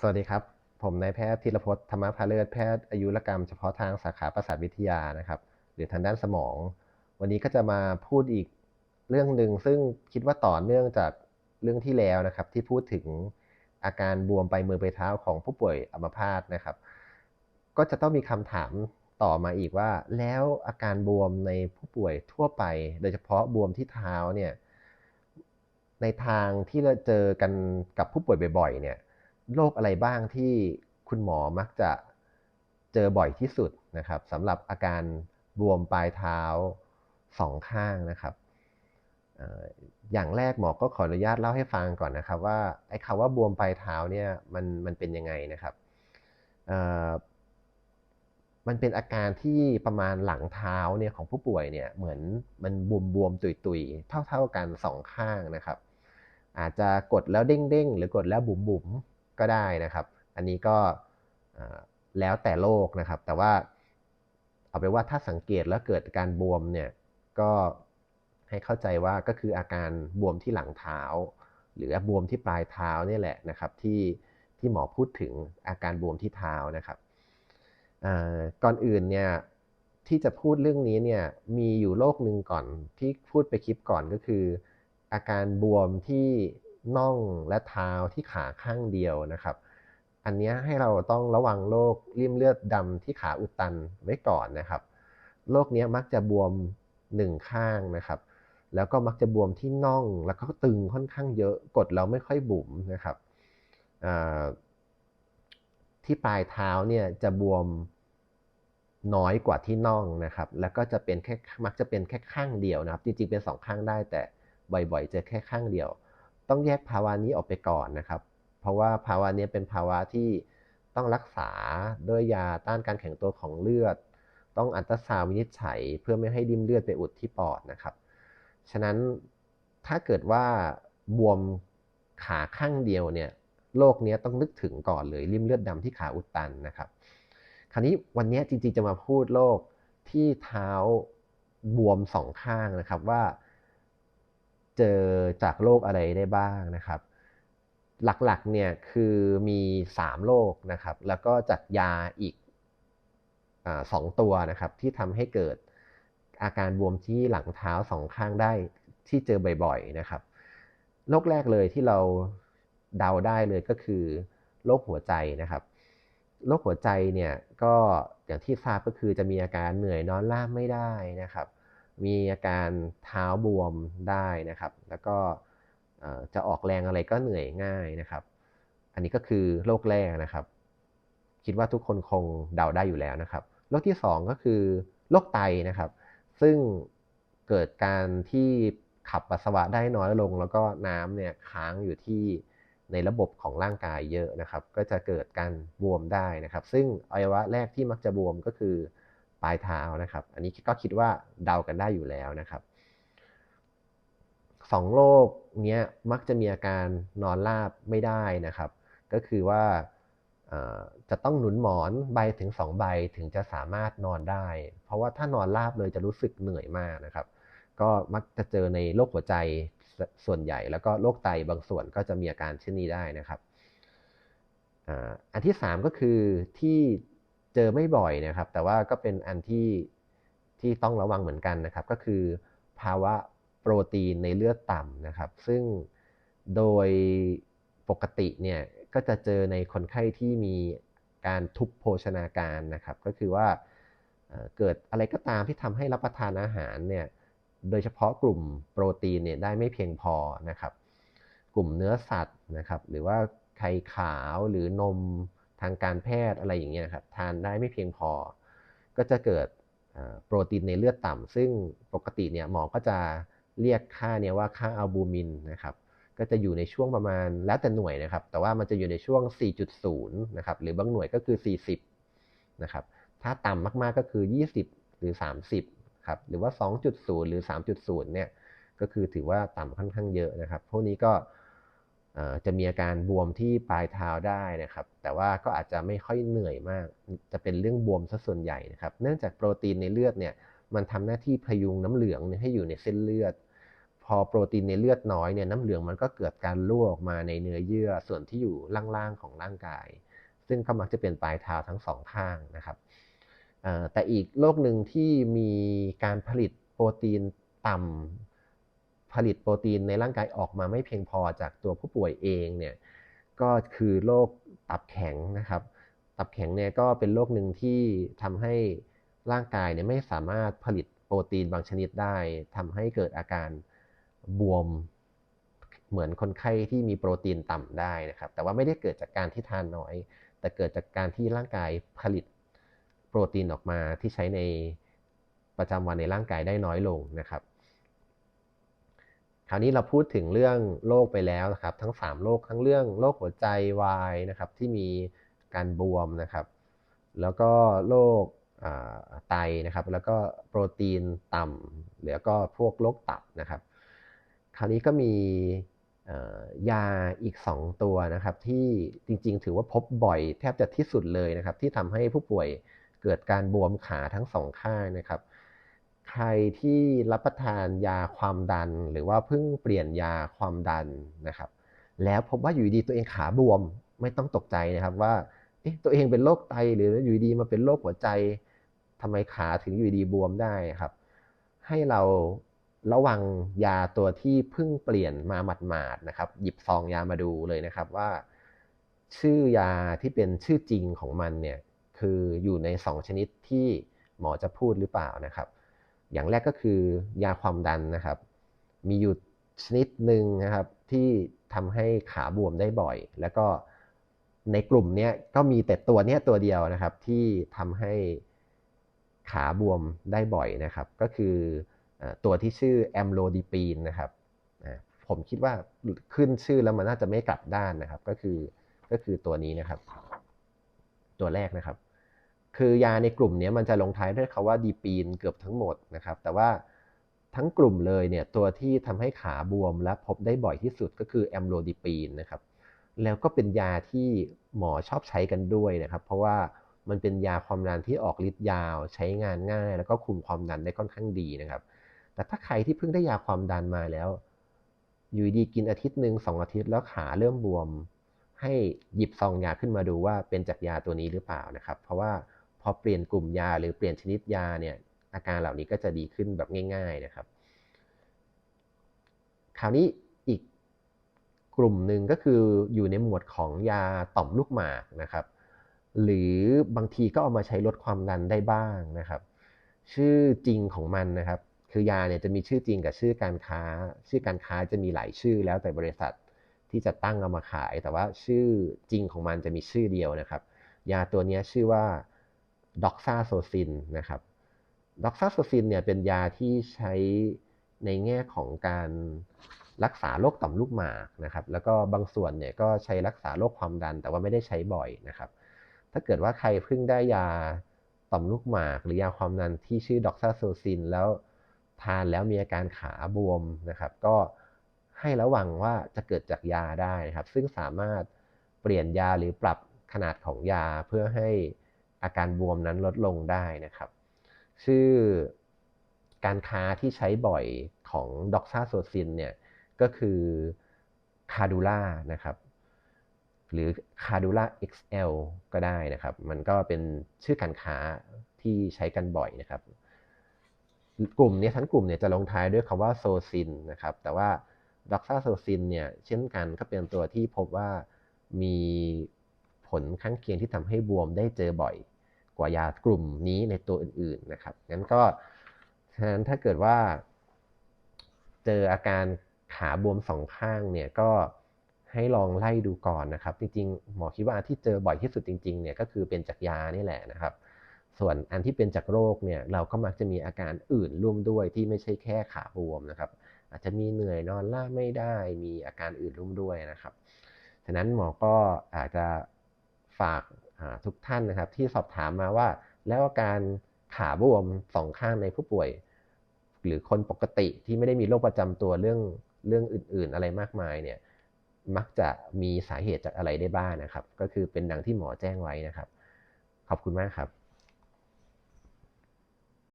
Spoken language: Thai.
สวัสดีครับ ผมนายแพทย์ธีรพจน์ธรรมพาเลิศแพทย์อายุรกรรมเฉพาะทางสาขาประสาทวิทยานะครับ หรือทางด้านสมอง วันนี้ก็จะมาพูดอีกเรื่องหนึ่งซึ่งคิดว่าต่อเนื่องจากเรื่องที่แล้วนะครับ ที่พูดถึงอาการบวมไปมือไปเท้าของผู้ป่วยอัมพาตนะครับ ก็จะต้องมีคำถามต่อมาอีกว่า แล้วอาการบวมในผู้ป่วยทั่วไป โดยเฉพาะบวมที่เท้าเนี่ยในทางที่เราเจอกันกับผู้ป่วยบ่อยๆเนี่ย โรคอะไรบ้างที่คุณหมอมักจะเจอบ่อยที่สุดนะครับสำหรับอาการบวมปลายเท้าสองข้างนะครับอย่างแรกหมอก็ขออนุญาตเล่าให้ฟังก่อนนะครับ ว่าไอ้คำว่าบวมปลายเท้าเนี่ยมันมันเป็นยังไงนะครับมันเป็นอาการที่ประมาณหลังเท้าเนี่ยของผู้ป่วยเนี่ยเหมือนมันบวมบวมตุยตุยเท่าเท่ากันสองข้างนะครับ อาจจะกดแล้วเด้งเด้งหรือกดแล้วบุ๋มบุ๋ม ก็ได้นะครับ อันนี้ก็แล้วแต่โรคนะครับ แต่ว่าเอาไปว่าถ้าสังเกตแล้วเกิดการบวมเนี่ยก็ให้เข้าใจว่าก็คืออาการบวมที่หลังเท้า หรือบวมที่ปลายเท้านี่แหละนะครับ ที่ที่หมอพูดถึงอาการบวมที่เท้านะครับก่อนอื่นเนี่ยที่จะพูดเรื่องนี้เนี่ยมีอยู่โรคหนึ่งก่อนที่พูดไปคลิปก่อนก็คือ อาการบวมที่ น่องและเท้าที่ขาข้างเดียวนะครับ อันนี้ให้เราต้องระวังโรคริ่มเลือดดำที่ขาอุดตันไว้ก่อนนะครับโรคนี้มักจะบวมหนึ่งข้างนะครับ แล้วก็มักจะบวมที่น่องแล้วก็ตึงค่อนข้างเยอะกดแล้วไม่ค่อยบุ๋มนะครับที่ปลายเท้าเนี่ยจะบวมน้อยกว่าที่น่องนะครับ แล้วก็จะเป็นแค่มักจะเป็นแค่ข้างเดียวนะครับ จริงๆเป็นสองข้างได้แต่บ่อยๆเจอแค่ข้างเดียว ต้องแยกภาวะนี้ออกไปก่อนนะครับ เพราะว่าภาวะนี้เป็นภาวะที่ต้องรักษาด้วยยาต้านการแข็งตัวของเลือด ต้องอันตราซาววินิจฉัย เพื่อไม่ให้ริ่มเลือดไปอุดที่ปอดนะครับ ฉะนั้นถ้าเกิดว่าบวมขาข้างเดียวเนี่ยโรคนี้ต้องนึกถึงก่อนเลยริ่มเลือดดำที่ขาอุดตันนะครับ คราวนี้วันนี้จริงๆจะมาพูดโรคที่เท้าบวมสองข้างนะครับว่า เจอจากโรคอะไรได้บ้างนะครับ หลักๆเนี่ยคือมี 3 โรคนะครับ แล้วก็จากยาอีกสองตัวนะครับ ที่ทำให้เกิดอาการบวมที่หลังเท้าสองข้างได้ที่เจอบ่อยๆนะครับโรคแรกเลยที่เราเดาได้เลยก็คือโรคหัวใจนะครับโรคหัวใจเนี่ยก็อย่างที่ทราบก็คือจะมีอาการเหนื่อยนอนราบไม่ได้นะครับ มีอาการเท้าบวมได้นะครับ แล้วก็จะออกแรงอะไรก็เหนื่อยง่ายนะครับ อันนี้ก็คือโรคแรกนะครับ คิดว่าทุกคนคงเดาได้อยู่แล้วนะครับ โรคที่ 2 ก็คือโรคไตนะครับ ซึ่งเกิดการที่ขับปัสสาวะได้น้อยลง แล้วก็น้ำเนี่ยค้างอยู่ที่ในระบบของร่างกายเยอะนะครับ ก็จะเกิดการบวมได้นะครับ ซึ่งอวัยวะแรกที่มักจะบวมก็คือ ลายเท้านะครับ อันนี้ก็คิดว่าเดากันได้อยู่แล้วนะครับสองโรคเนี้ยมักจะมีอาการนอนราบไม่ได้นะครับ ก็คือว่าจะต้องหนุนหมอนใบถึง 2 ใบถึงจะสามารถนอนได้ เพราะว่าถ้านอนราบเลยจะรู้สึกเหนื่อยมากนะครับ ก็มักจะเจอในโรคหัวใจส่วนใหญ่ แล้วก็โรคไตบางส่วนก็จะมีอาการเช่นนี้ได้นะครับอันที่ 3 ก็คือที่ เจอไม่บ่อยนะครับ แต่ว่าก็เป็นอันที่ที่ต้องระวังเหมือนกันนะครับ ก็คือภาวะโปรตีนในเลือดต่ำนะครับ ซึ่งโดยปกติเนี่ยก็จะเจอในคนไข้ที่มีการทุบโภชนาการนะครับ ก็คือว่าเกิดอะไรก็ตามที่ทำให้รับประทานอาหารเนี่ยโดยเฉพาะกลุ่มโปรตีนเนี่ยได้ไม่เพียงพอนะครับ กลุ่มเนื้อสัตว์นะครับ หรือว่าไข่ขาวหรือนม ทางการแพทย์อะไรอย่างเงี้ยครับทานได้ไม่เพียงพอ ก็จะเกิดโปรตีนในเลือดต่ำซึ่งปกติเนี่ยหมอก็จะเรียกค่าเนี่ยว่าค่าอัลบูมินนะครับก็จะอยู่ในช่วงประมาณแล้วแต่หน่วยนะครับ แต่ว่ามันจะอยู่ในช่วง 4.0 นะครับ หรือบางหน่วยก็คือ 40 นะครับ ถ้าต่ำมากๆก็คือ 20 หรือ 30 ครับ หรือว่า 2.0 หรือ 3.0 เนี่ย ก็คือถือว่าต่ำค่อนข้างเยอะนะครับ พวกนี้ก็ จะมีอาการบวมที่ปลายเท้าได้นะครับ แต่ว่าก็อาจจะไม่ค่อยเหนื่อยมาก จะเป็นเรื่องบวมซะส่วนใหญ่นะครับ เนื่องจากโปรตีนในเลือดเนี่ยมันทำหน้าที่พยุงน้ำเหลืองให้อยู่ในเส้นเลือดพพอโปรตีนในเลือดน้อยเนี่ยน้ำเหลืองมันก็เกิดการรั่วออกมาในเนื้อเยื่อส่วนที่อยู่ล่างๆของร่างกาย ซึ่งก็มักจะเป็นปลายเท้าทั้งสองข้างนะครับแต่อีกโรคหนึ่งที่มีการผลิตโปรตีนต่ำ ผลิตโปรตีนในร่างกายออกมาไม่เพียงพอจากตัวผู้ป่วยเองเนี่ยก็คือโรคตับแข็งนะครับ ตับแข็งเนี่ยก็เป็นโรคหนึ่งที่ทำให้ร่างกายเนี่ยไม่สามารถผลิตโปรตีนบางชนิดได้ทำให้เกิดอาการบวมเหมือนคนไข้ที่มีโปรตีนต่ำได้นะครับ แต่ว่าไม่ได้เกิดจากการที่ทานน้อย แต่เกิดจากการที่ร่างกายผลิตโปรตีนออกมาที่ใช้ในประจำวันในร่างกายได้น้อยลงนะครับ คราวนี้เราพูดถึงเรื่องโรคไปแล้วนะครับ ทั้ง 3โรคทั้งเรื่องโรคหัวใจวายนะครับที่มีการบวมนะครับ แล้วก็โรคไตนะครับ แล้วก็โปรตีนต่ำแล้วก็พวกโรคตับนะครับ คราวนี้ก็มียาอีก 2 ตัวนะครับที่จริงๆ ถือว่าพบบ่อยแทบจะที่สุดเลยนะครับ ที่ทำให้ผู้ป่วยเกิดการบวมขาทั้งสองข้างนะครับ ใครที่รับประทานยาความดัน หรือว่าเพิ่งเปลี่ยนยาความดันนะครับ แล้วพบว่าอยู่ดีตัวเองขาบวมไม่ต้องตกใจนะครับว่าตัวเองเป็นโรคไตหรืออยู่ดีมาเป็นโรคหัวใจทำไมขาถึงอยู่ดีบวมได้ครับ ให้เราระวังยาตัวที่เพิ่งเปลี่ยนมาหมาดๆนะครับ หยิบซองยามาดูเลยนะครับว่า ชื่อยาที่เป็นชื่อจริงของมันเนี่ยคืออยู่ใน 2 ชนิดที่หมอจะพูดหรือเปล่านะครับ อย่างแรกก็คือยาความดันนะครับ มีอยู่ชนิดหนึ่งนะครับที่ทำให้ขาบวมได้บ่อย แล้วก็ในกลุ่มนี้ก็มีแต่ตัวนี้ตัวเดียวนะครับ ที่ทำให้ขาบวมได้บ่อยนะครับ ก็คือตัวที่ชื่อแอมโลดีปีนนะครับผมคิดว่าขึ้นชื่อแล้วมันน่าจะไม่กลับด้านนะครับ ก็คือก็คือตัวนี้นะครับ ตัวแรกนะครับ คือยาในกลุ่มนี้มันจะลงท้ายด้วยคาว่าดีปีนเกือบทั้งหมดนะครับ แต่ว่าทั้งกลุ่มเลยเนี่ยตัวที่ทำให้ขาบวมและพบได้บ่อยที่สุดก็คือแอมโลดีปีนนะครับ แล้วก็เป็นยาที่หมอชอบใช้กันด้วยนะครับ เพราะว่ามันเป็นยาความดันที่ออกฤทธิ์ยาว ใช้งานง่าย แล้วก็คุมความดันได้ค่อนข้างดีนะครับ แต่ถ้าใครที่เพิ่งได้ยาความดันมาแล้ว อยู่ดีกินอาทิตย์หนึ่งสองอาทิตย์แล้วขาเริ่มบวม ให้หยิบซองยาขึ้นมาดูว่าเป็นจากยาตัวนี้หรือเปล่านะครับ เพราะว่า อเปลี่ยนกลุ่มยาหรือเปลี่ยนชนิดยาเนี่ยอาการเหล่านี้ก็จะดีขึ้นแบบง่าย ๆนะครับ คราวนี้อีกกลุ่มหนึ่งก็คืออยู่ในหมวดของยาต่อมลูกหมากนะครับ หรือบางทีก็เอามาใช้ลดความดันได้บ้างนะครับ ชื่อจริงของมันนะครับ คือยาเนี่ยจะมีชื่อจริงกับชื่อการค้า ชื่อการค้าจะมีหลายชื่อแล้วแต่บริษัทที่จะตั้งเอามาขาย แต่ว่าชื่อจริงของมันจะมีชื่อเดียวนะครับ ยาตัวนี้ชื่อว่า ด็อกซาโซซินนะครับด็อกซาโซซินเนี่ยเป็นยาที่ใช้ในแง่ของการรักษาโรคต่อมลูกหมากนะครับ แล้วก็บางส่วนเนี่ยก็ใช้รักษาโรคความดัน แต่ว่าไม่ได้ใช้บ่อยนะครับ ถ้าเกิดว่าใครเพิ่งได้ยาต่อมลูกหมาก หรือยาความดันที่ชื่อด็อกซาโซซินแล้วทานแล้วมีอาการขาบวมนะครับ ก็ให้ระวังว่าจะเกิดจากยาได้นะครับ ซึ่งสามารถเปลี่ยนยาหรือปรับขนาดของยาเพื่อให้ อาการบวมนั้นลดลงได้นะครับ ชื่อการค้าที่ใช้บ่อยของด็อกซาโซซินเนี่ยก็คือคาดูล่านะครับหรือ Cardula XL ก็ได้นะครับ มันก็เป็นชื่อการค้าที่ใช้กันบ่อยนะครับ กลุ่มนี้ทั้งกลุ่มเนี่ยจะลงท้ายด้วยคำว่าโซซินนะครับ แต่ว่าด็อกซาโซซินเนี่ยเช่นกันก็เป็นตัวที่พบว่ามี ผลข้างเคียงที่ทำให้บวมได้เจอบ่อยกว่ายากลุ่มนี้ในตัวอื่นๆนะครับ งั้นก็ฉะนั้นถ้าเกิดว่า เจออาการขาบวมสองข้างเนี่ยก็ให้ลองไล่ดูก่อนนะครับ จริงๆ หมอคิดว่าที่เจอบ่อยที่สุดจริงๆเนี่ยก็คือเป็นจากยานี่แหละนะครับ ส่วนอันที่เป็นจากโรคเนี่ยเราก็มักจะมีอาการอื่นร่วมด้วยที่ไม่ใช่แค่ขาบวมนะครับ อาจจะมีเหนื่อยนอนล่าไม่ได้มีอาการอื่นร่วมด้วยนะครับ ฉะนั้นหมอก็อาจจะ ฝากทุกท่านนะครับ ที่สอบถามมาว่า แล้วอาการขาบวมสองข้างในผู้ป่วย หรือคนปกติที่ไม่ได้มีโรคประจำตัวเรื่องเรื่องอื่น ๆ อะไรมากมายเนี่ยมักจะมีสาเหตุจากอะไรได้บ้างนะครับ ก็คือเป็นดังที่หมอแจ้งไว้นะครับ ขอบคุณมากครับ